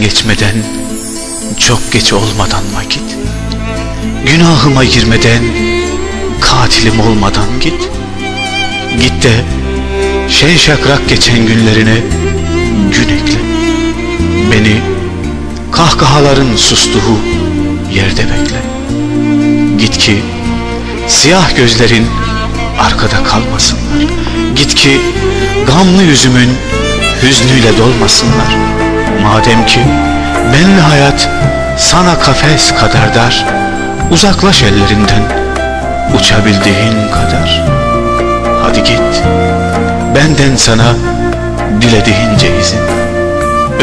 geçmeden Çok geç olmadan vakit Günahıma girmeden Katilim olmadan git. Git de Şen şakrak geçen günlerine Gün ekle. Beni Kahkahaların sustuğu Yerde bekle. Git ki Siyah gözlerin Arkada kalmasınlar. Git ki Gamlı yüzümün Hüznüyle dolmasınlar Madem ki Benli hayat Sana kafes kadar dar Uzaklaş ellerinden Uçabildiğin kadar. Hadi git Benden sana Dilediğince izin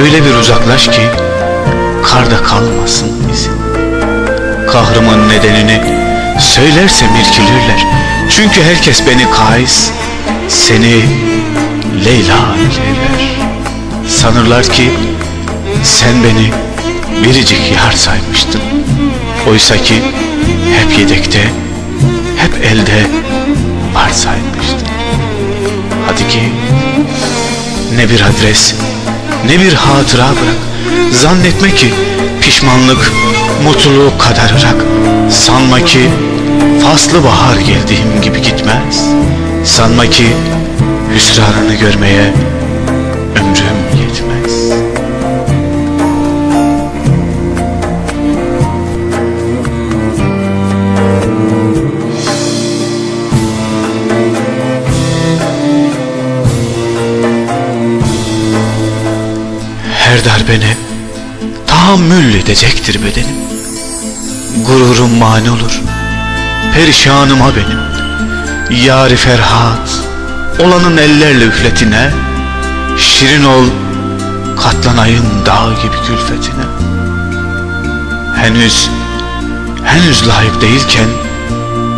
Öyle bir uzaklaş ki Karda kalmasın izin. Kahrımın nedenini Söylersem irkilirler Çünkü herkes beni kais Seni Leyla bilirler Sanırlar ki Sen beni Biricik yar saymıştın. Oysa ki Hep yedekte Hep elde Var saymıştın. Hadi ki Ne bir adres Ne bir hatıra bırak. Zannetme ki Pişmanlık Mutluluk kadar ırak. Sanma ki Faslı bahar geldiğim gibi gitmez. Sanma ki Hüsranını görmeye Her darbene Tahammül edecektir bedenim. Gururum mani olur Perişanıma benim. Yari Ferhat Olanın ellerle üfletine Şirin ol Katlanayım dağ gibi külfetine. Henüz Henüz layık değilken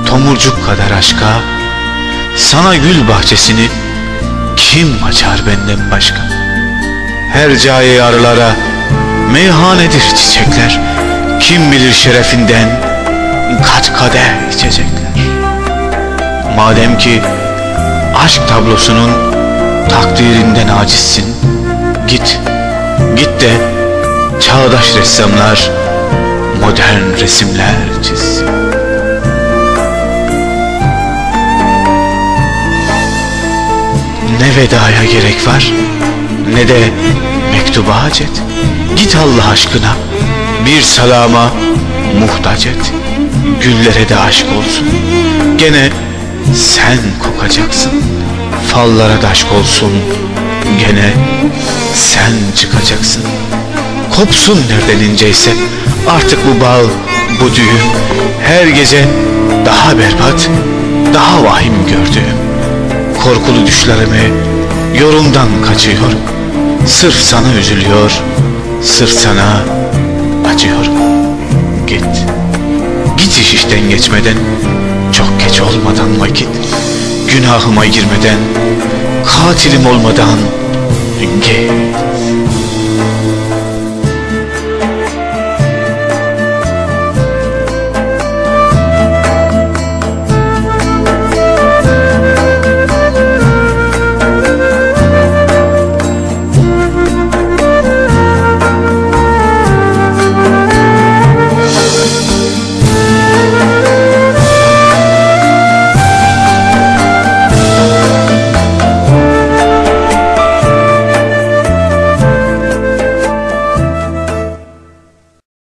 Tomurcuk kadar aşka Sana gül bahçesini Kim açar benden başka Her cahi arılara Meyhanedir çiçekler. Kim bilir şerefinden Kaç kadeh içecekler. Madem ki Aşk tablosunun Takdirinden acizsin Git Git de Çağdaş ressamlar Modern resimler çizsin. Ne vedaya gerek var Ne de mektuba hacet. Git Allah aşkına. Bir salama muhtaç et. Güllere de aşk olsun. Gene sen kokacaksın. Fallara daşk olsun. Gene sen çıkacaksın. Kopsun nereden inceyse. Artık bu bal, bu düğün Her gece daha berbat Daha vahim gördüğüm. Korkulu düşlerimi Yorumdan kaçıyorum Sırf sana üzülüyor Sırf sana acıyorum Git Git iş işten geçmeden Çok geç olmadan vakit Günahıma girmeden Katilim olmadan Git